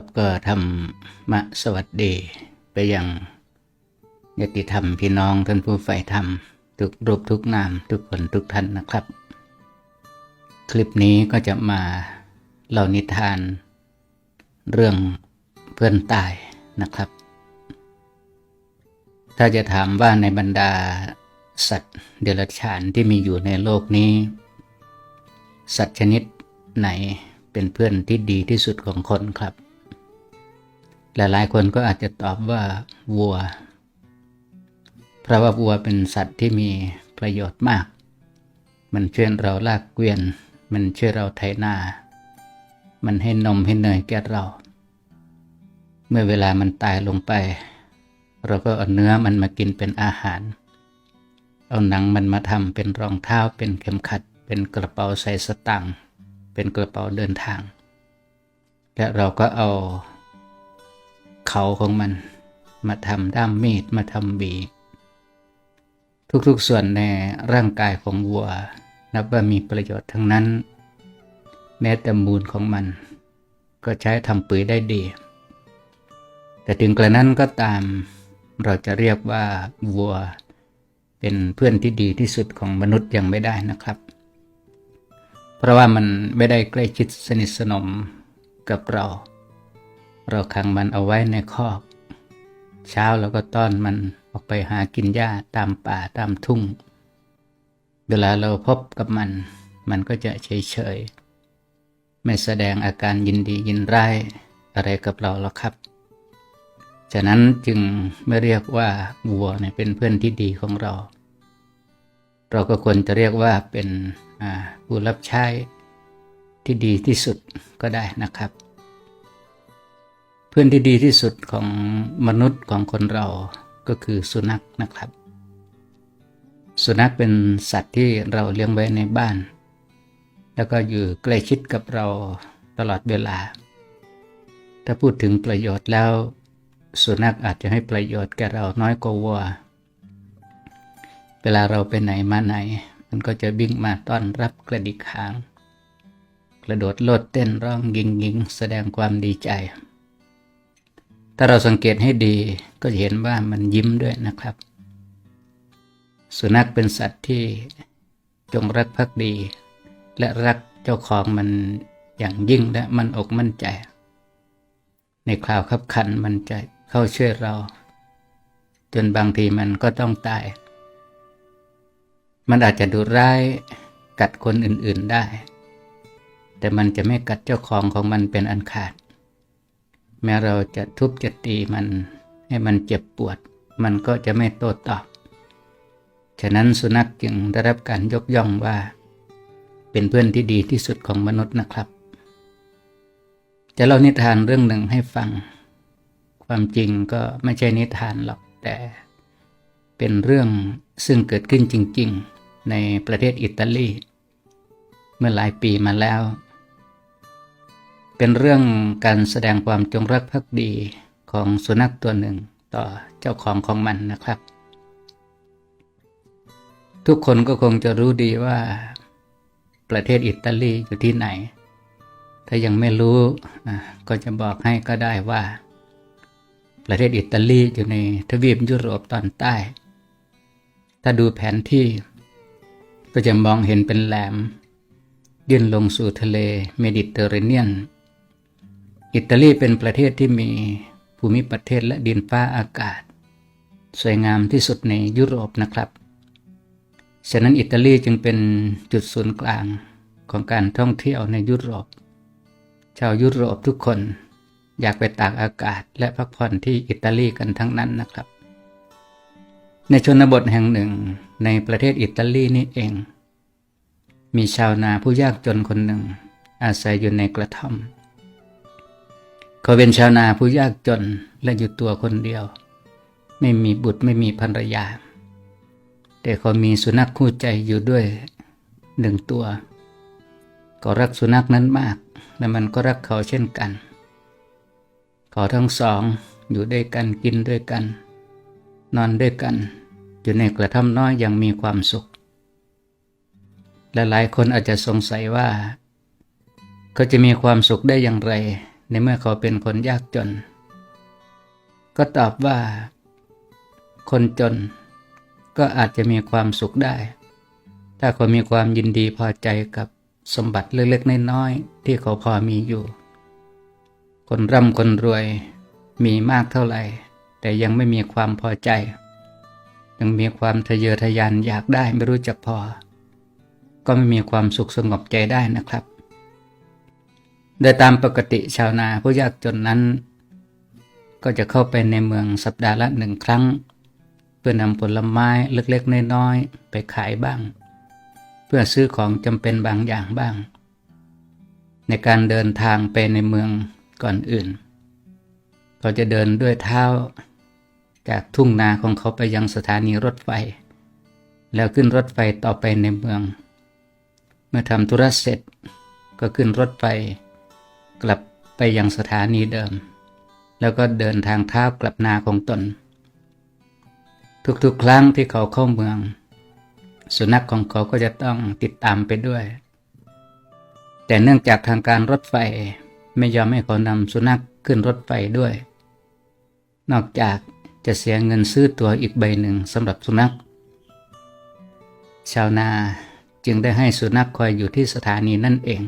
ครับก็ทำมาสวัสดีไปยังญาติธรรมพี่น้องท่านผู้ใฝ่ธรรม ทุกรูปทุกนามทุกคนทุกท่านนะครับ คลิปนี้ก็จะมาเล่านิทาน เรื่องเพื่อนตายนะครับ ถ้าจะถามว่าในบรรดาสัตว์เดรัจฉานที่มีอยู่ในโลกนี้ สัตว์ชนิดไหนเป็นเพื่อนที่ดีที่สุดของคนครับ หลายๆ คนก็อาจจะตอบว่าวัว เพราะว่าวัวเป็นสัตว์ที่มีประโยชน์มาก มันช่วยเราลากเกวียน มันช่วยเราไถนา มันให้นมให้เนยแก่เรา เมื่อเวลามันตายลงไป เราก็เอาเนื้อมันมากินเป็นอาหาร เอาหนังมันมาทำเป็นรองเท้า เป็นเข็มขัด เป็นกระเป๋าใส่สตังค์ เป็นกระเป๋าเดินทาง และเราก็เอา เขาของมัน มาทำด้ามมีดมาทำบีทุกๆส่วนในร่างกายของวัว นับว่ามีประโยชน์ทั้งนั้น แม้แต่มูลของมัน ก็ใช้ทำปุ๋ยได้ดี แต่ถึงกระนั้นก็ตามเราจะเรียกว่าวัว เป็นเพื่อนที่ดีที่สุดของมนุษย์ยังไม่ได้นะครับ เพราะว่ามันไม่ได้ใกล้ชิดสนิทสนมกับเรา เราขังมันเอาไว้ในคอก เช้าเราก็ต้อนมันออกไปหากินหญ้าตามป่าตามทุ่ง เวลาเราพบกับมัน มันก็จะเฉยเฉยไม่แสดงอาการยินดียินร้ายอะไรกับเราหรอกครับ ฉะนั้นจึงไม่เรียกว่าวัวเนี่ยเป็นเพื่อนที่ดีของเรา เราก็ควรจะเรียกว่าเป็นผู้รับใช้ที่ดีที่สุดก็ได้นะครับ เพื่อนที่ดีที่สุดของมนุษย์ของคนเราก็คือสุนัขนะครับ สุนัขเป็นสัตว์ที่เราเลี้ยงไว้ในบ้าน แล้วก็อยู่ใกล้ชิดกับเราตลอดเวลา ถ้าพูดถึงประโยชน์แล้ว สุนัขอาจจะให้ประโยชน์แก่เราน้อยกว่าวัว เวลาเราไปไหนมาไหน มันก็จะวิ่งมาต้อนรับกระดิกหาง กระโดดโลดเต้นร้องยิงยิงแสดงความดีใจ ถ้าเราสังเกตให้ดีก็จะเห็นว่ามันยิ้มด้วยนะครับ สุนัขเป็นสัตว์ที่จงรักภักดี และรักเจ้าของมันอย่างยิ่งและมันอกมั่นใจ ในคราวขับขันมันจะเข้าช่วยเรา จนบางทีมันก็ต้องตาย มันอาจจะดุร้ายกัดคนอื่นๆได้ แต่มันจะไม่กัดเจ้าของของมันเป็นอันขาด แม้เราจะทุบจะตีมันให้มันเจ็บปวด มันก็จะไม่โต้ตอบ ฉะนั้นสุนัขจึงได้รับการยกย่องว่า เป็นเพื่อนที่ดีที่สุดของมนุษย์นะครับ จะเล่านิทานเรื่องหนึ่งให้ฟัง ความจริงก็ไม่ใช่นิทานหรอกแต่ เป็นเรื่องซึ่งเกิดขึ้นจริง ๆ ในประเทศอิตาลี เมื่อหลายปีมาแล้ว เป็นเรื่องการแสดงความจงรักภักดีของสุนัขตัวหนึ่งต่อเจ้าของของมันนะครับ ทุกคนก็คงจะรู้ดีว่า ประเทศอิตาลีอยู่ที่ไหน ถ้ายังไม่รู้ก็จะบอกให้ก็ได้ว่า ประเทศอิตาลีอยู่ในทวีปยุโรปตอนใต้ ถ้าดูแผนที่ ก็จะมองเห็นเป็นแหลมยื่นลงสู่ทะเลเมดิเตอร์เรเนียน อิตาลีเป็นประเทศที่มีภูมิประเทศและดินฟ้าอากาศ สวยงามที่สุดในยุโรปนะครับ ฉะนั้นอิตาลีจึงเป็นจุดศูนย์กลางของการท่องเที่ยวในยุโรป ชาวยุโรปทุกคนอยากไปตากอากาศและพักผ่อนที่อิตาลีกันทั้งนั้นนะครับ ในชนบทแห่งหนึ่งในประเทศอิตาลีนี่เอง มีชาวนาผู้ยากจนคนหนึ่ง อาศัยอยู่ในกระท่อม เขาเป็นชาวนาผู้ยากจนและอยู่ตัวคนเดียว ไม่มีบุตรไม่มีภรรยา แต่เขามีสุนัขคู่ใจอยู่ด้วยหนึ่งตัวก็รักสุนัขนั้นมาก และมันก็รักเขาเช่นกัน เขาทั้งสองอยู่ด้วยกันกินด้วยกัน นอนด้วยกัน อยู่ในกระท่อมน้อยอย่างมีความสุข และหลายคนอาจจะสงสัยว่า เขาจะมีความสุขได้อย่างไร ในเมื่อเขาเป็นคนยากจน ก็ตอบว่า คนจนก็อาจจะมีความสุขได้ ถ้าเขามีความยินดีพอใจกับสมบัติเล็กๆน้อยๆที่เขาพอมีอยู่ คนร่ำคนรวยมีมากเท่าไหร่ แต่ยังไม่มีความพอใจ ยังมีความทะเยอทะยานอยากได้ไม่รู้จักพอ ก็ไม่มีความสุขสงบใจได้นะครับ โดยตามปกติชาวนาผู้ยากจนนั้น ก็จะเข้าไปในเมืองสัปดาห์ละหนึ่งครั้ง เพื่อนำผลไม้เล็กๆน้อยๆไปขายบ้าง เพื่อซื้อของจำเป็นบางอย่างบ้าง ในการเดินทางไปในเมืองก่อนอื่นเขาจะเดินด้วยเท้าจากทุ่งนาของเขาไปยังสถานีรถไฟ แล้วขึ้นรถไฟต่อไปในเมือง เมื่อทำธุระเสร็จก็ขึ้นรถไฟ กลับไปยังสถานีเดิม แล้วก็เดินทางเท้ากลับนาของตน ทุกๆครั้งที่เขาเข้าเมือง สุนัขของเขาก็จะต้องติดตามไปด้วย แต่เนื่องจากทางการรถไฟไม่ยอมให้เขานำสุนัขขึ้นรถไฟด้วย นอกจากจะเสียเงินซื้อตั๋วอีกใบหนึ่งสำหรับสุนัข ชาวนาจึงได้ให้สุนัขคอยอยู่ที่สถานีนั่นเอง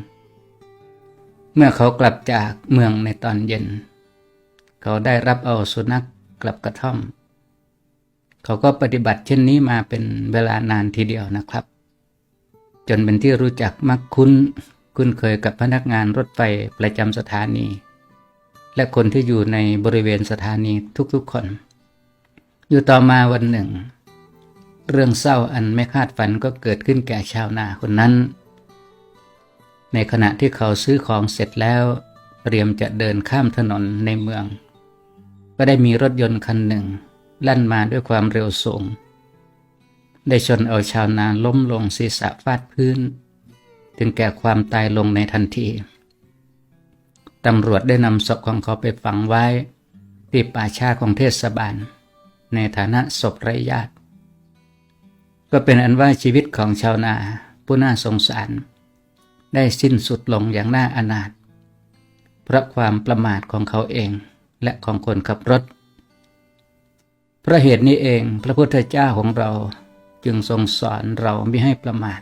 เมื่อเขากลับจากเมืองในตอนเย็น เขาได้รับเอาสุนัขกลับกระท่อม เขาก็ปฏิบัติเช่นนี้มาเป็นเวลานานทีเดียวนะครับ จนเป็นที่รู้จักมักคุ้นคุ้นเคยกับพนักงานรถไฟประจำสถานี และคนที่อยู่ในบริเวณสถานีทุกๆคน อยู่ต่อมาวันหนึ่ง เรื่องเศร้าอันไม่คาดฝันก็เกิดขึ้นแก่ชาวนาคนนั้น ในขณะที่เขาซื้อของเสร็จแล้ว เตรียมจะเดินข้ามถนนในเมือง ก็ได้มีรถยนต์คันหนึ่งลั่นมาด้วยความเร็วสูง ได้ชนเอาชาวนาล้มลงศีรษะฟาดพื้น ถึงแก่ความตายลงในทันทีตำรวจได้นำศพของเขาไปฝังไว้ ที่ป่าชาของเทศบาล ในฐานะศพไร้ญาติ ก็เป็นอันว่าชีวิตของชาวนาผู้น่าสงสาร ได้สิ้นสุดลงอย่างน่าอนาถเพราะความประมาทของเขาเองและของคนขับรถ เพราะเหตุนี้เองพระพุทธเจ้าของเราจึงทรงสอนเราไม่ให้ประมาท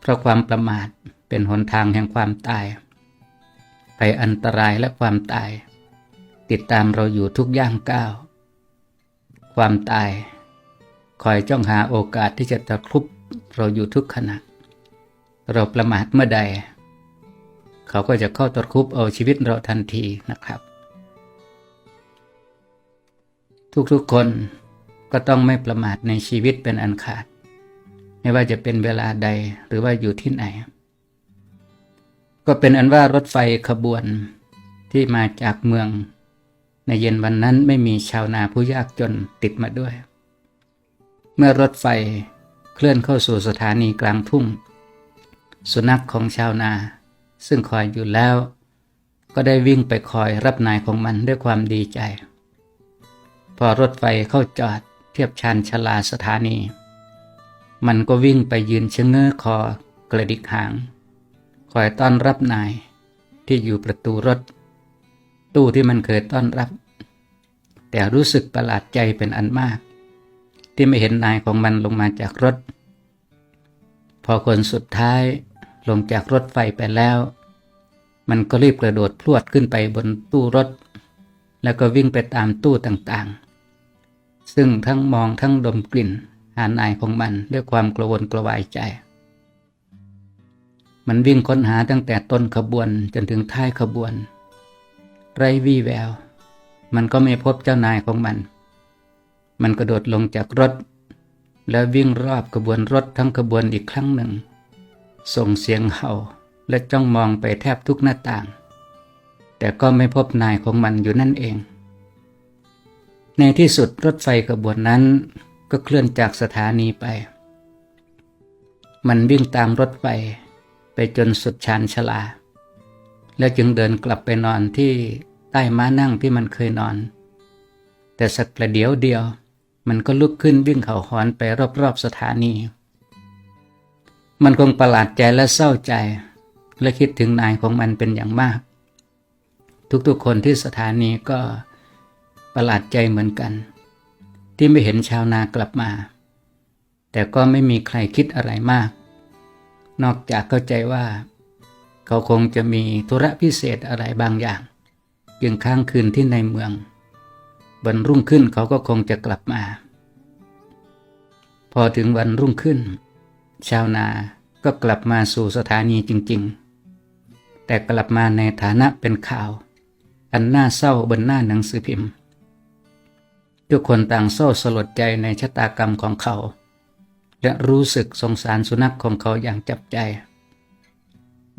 เพราะความประมาทเป็นหนทางแห่งความตายภัยอันตรายและความตาย ติดตามเราอยู่ทุกย่างก้าว ความตาย คอยจ้องหาโอกาสที่จะตะครุบเราอยู่ทุกขณะ เราประมาทเมื่อใด เขาก็จะเข้าตะครุบเอาชีวิตเราทันทีนะครับ ทุกๆคนก็ต้องไม่ประมาทในชีวิตเป็นอันขาด ไม่ว่าจะเป็นเวลาใดหรือว่าอยู่ที่ไหน ก็เป็นอันว่ารถไฟขบวนที่มาจากเมือง ในเย็นวันนั้นไม่มีชาวนาผู้ยากจนติดมาด้วย เมื่อรถไฟเคลื่อนเข้าสู่สถานีกลางทุ่ง สุนัขของชาวนา ซึ่งคอยอยู่แล้ว ก็ได้วิ่งไปคอยรับนายของมันด้วยความดีใจ พอรถไฟเข้าจอดเทียบชานชลาสถานี มันก็วิ่งไปยืนชะเง้อคอกระดิกหาง คอยต้อนรับนายที่อยู่ประตูรถ ตู้ที่มันเคยต้อนรับ แต่รู้สึกประหลาดใจเป็นอันมาก ที่ไม่เห็นนายของมันลงมาจากรถ พอคนสุดท้าย ลงจากรถไฟไปแล้ว มันก็รีบกระโดดพรวดขึ้นไปบนตู้รถ แล้วก็วิ่งไปตามตู้ต่างๆ ซึ่งทั้งมองทั้งดมกลิ่นหานายของมันด้วยความกระวนกระวายใจ มันวิ่งค้นหาตั้งแต่ต้นขบวนจนถึงท้ายขบวน ไรวี่แวว มันก็ไม่พบเจ้านายของมัน มันกระโดดลงจากรถ แล้ววิ่งรอบขบวนรถทั้งขบวนอีกครั้งหนึ่ง ส่งเสียงเห่าและจ้องมองไปแทบทุกหน้าต่าง แต่ก็ไม่พบนายของมันอยู่นั่นเอง ในที่สุดรถไฟขบวนนั้นก็เคลื่อนจากสถานีไป มันวิ่งตามรถไฟไปจนสุดชานชลา แล้วจึงเดินกลับไปนอนที่ใต้ม้านั่งที่มันเคยนอน แต่สักประเดี๋ยวเดียว มันก็ลุกขึ้นวิ่งเข่าหอนไปรอบๆสถานี มันคงประหลาดใจและเศร้าใจ และคิดถึงนายของมันเป็นอย่างมาก ทุกๆคนที่สถานีก็ประหลาดใจเหมือนกัน ที่ไม่เห็นชาวนากลับมา แต่ก็ไม่มีใครคิดอะไรมาก นอกจากเข้าใจว่า เขาคงจะมีธุระพิเศษอะไรบางอย่างยังค้างคืนที่ในเมืองวันรุ่งขึ้นเขาก็คงจะกลับมา พอถึงวันรุ่งขึ้น ชาวนาก็กลับมาสู่สถานีจริงๆ แต่กลับมาในฐานะเป็นข่าว อันน่าเศร้าบนหน้าหนังสือพิมพ์ ทุกคนต่างเศร้าสลดใจในชะตากรรมของเขา และรู้สึกสงสารสุนัขของเขาอย่างจับใจ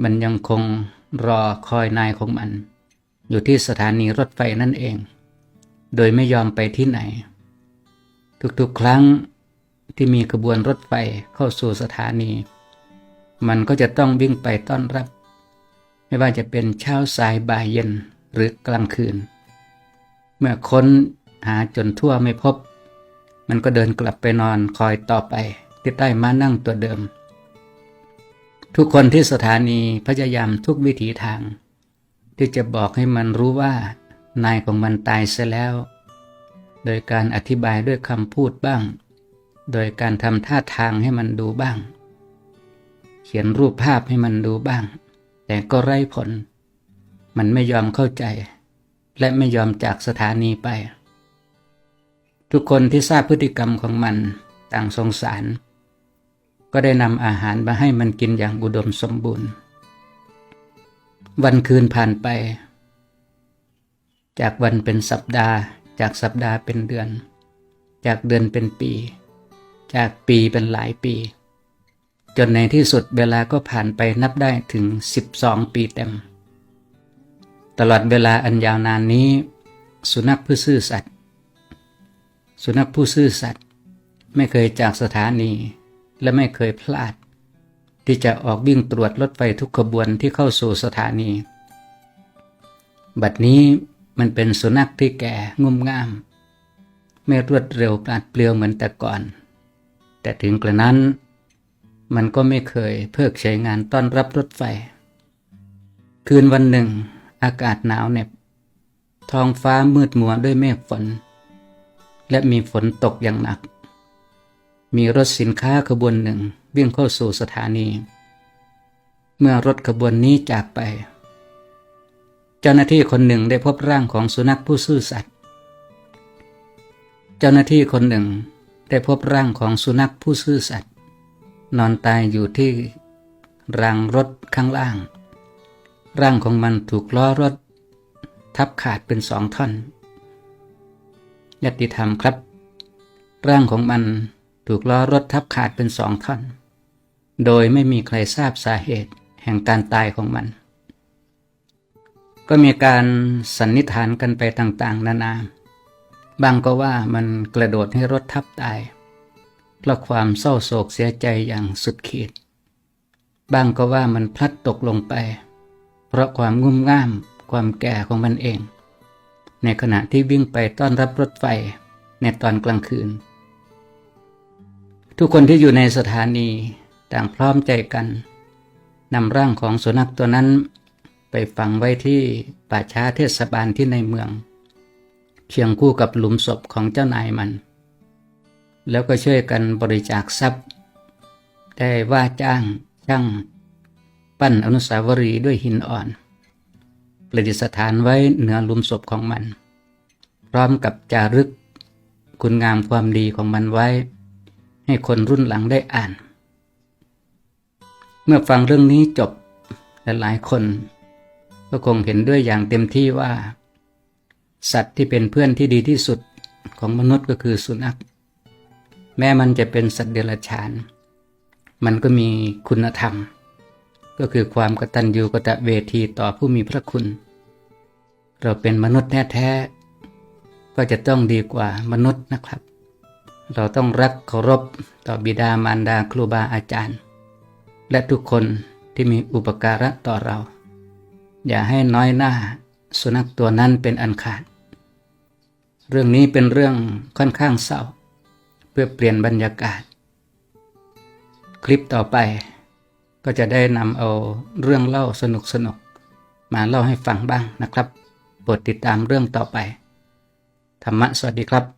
มันยังคงรอคอยนายของมัน อยู่ที่สถานีรถไฟนั่นเอง โดยไม่ยอมไปที่ไหน ทุกๆครั้ง ที่มีขบวนรถไฟเข้าสู่สถานี มันก็จะต้องวิ่งไปต้อนรับ ไม่ว่าจะเป็นเช้าสายบ่ายเย็นหรือกลางคืน เมื่อค้นหาจนทั่วไม่พบ มันก็เดินกลับไปนอนคอยต่อไปที่ใต้ม้านั่งตัวเดิม ทุกคนที่สถานีพยายามทุกวิถีทาง ที่จะบอกให้มันรู้ว่านายของมันตายเสียแล้ว โดยการอธิบายด้วยคำพูดบ้าง โดยการทำท่าทางให้มันดูบ้าง เขียนรูปภาพให้มันดูบ้าง แต่ก็ไร้ผล มันไม่ยอมเข้าใจ และไม่ยอมจากสถานีไป ทุกคนที่ทราบพฤติกรรมของมันต่างสงสาร ก็ได้นำอาหารมาให้มันกินอย่างอุดมสมบูรณ์ วันคืนผ่านไป จากวันเป็นสัปดาห์ จากสัปดาห์เป็นเดือน จากเดือนเป็นปี จากปีเป็นหลายปี จนในที่สุดเวลาก็ผ่านไปนับได้ถึง 12 ปีเต็ม ตลอดเวลาอันยาวนานนี้ สุนัขผู้ซื่อสัตย์สุนัขผู้ซื่อสัตย์ไม่เคยจากสถานีและไม่เคยพลาด ที่จะออกวิ่งตรวจรถไฟทุกขบวนที่เข้าสู่สถานี บัดนี้มันเป็นสุนัขที่แก่งุ่มง่าม ไม่รวดเร็วปราดเปรียวเหมือนแต่ก่อน แต่ถึงกระนั้น มันก็ไม่เคยเพิกใช้งานต้อนรับรถไฟ คืนวันหนึ่ง อากาศหนาวเหน็บ ท้องฟ้ามืดมัวด้วยเมฆฝน และมีฝนตกอย่างหนัก มีรถสินค้าขบวนหนึ่งวิ่งเข้าสู่สถานี เมื่อรถขบวนนี้จากไป เจ้าหน้าที่คนหนึ่งได้พบร่างของสุนัขผู้ซื่อสัตย์เจ้าหน้าที่คนหนึ่ง ได้พบร่างของสุนัขผู้ซื่อสัตย์นอนตายอยู่ที่รางรถข้างล่าง ร่างของมันถูกล้อรถ ทับขาดเป็นสองท่อนยติธรรมครับ ร่างของมันถูกล้อรถทับขาดเป็นสองท่อน โดยไม่มีใครทราบสาเหตุแห่งการตายของมัน ก็มีการสันนิษฐานกันไปต่างๆ นานา บางก็ว่ามันกระโดดให้รถทับตาย เพราะความเศร้าโศกเสียใจอย่างสุดขีด บางก็ว่ามันพลัดตกลงไป เพราะความงุ่มง่ามความแก่ของมันเอง ในขณะที่วิ่งไปต้อนรับรถไฟในตอนกลางคืน ทุกคนที่อยู่ในสถานีต่างพร้อมใจกันนำร่างของสุนัขตัวนั้นไปฝังไว้ที่ป่าช้าเทศบาลที่ในเมือง เคียงคู่กับหลุมศพของเจ้านายมัน แล้วก็ช่วยกันบริจาคทรัพย์ ได้ว่าจ้างช่าง ปั้นอนุสาวรีย์ด้วยหินอ่อน ประดิษฐานไว้เหนือหลุมศพของมัน พร้อมกับจารึกคุณงามความดีของมันไว้ ให้คนรุ่นหลังได้อ่าน เมื่อฟังเรื่องนี้จบหลายๆคนก็คงเห็นด้วยอย่างเต็มที่ว่า สัตว์ที่เป็นเพื่อนที่ดีที่สุดของมนุษย์ก็คือสุนัข แม้มันจะเป็นสัตว์เดรัจฉาน มันก็มีคุณธรรม ก็คือความกตัญญูกตเวทีต่อผู้มีพระคุณ เราเป็นมนุษย์แท้ๆก็จะต้องดีกว่ามนุษย์นะครับ เราต้องรักเคารพต่อบิดามารดาครูบาอาจารย์ และทุกคนที่มีอุปการะต่อเรา อย่าให้น้อยหน้า สุนัขตัวนั้นเป็นอันขาด เรื่องนี้เป็นเรื่องค่อนข้างเศร้า เพื่อเปลี่ยนบรรยากาศ คลิปต่อไปก็จะได้นำเอาเรื่องเล่าสนุกๆมาเล่าให้ฟังบ้างนะครับโปรดติดตามเรื่องต่อไป ธรรมะสวัสดีครับ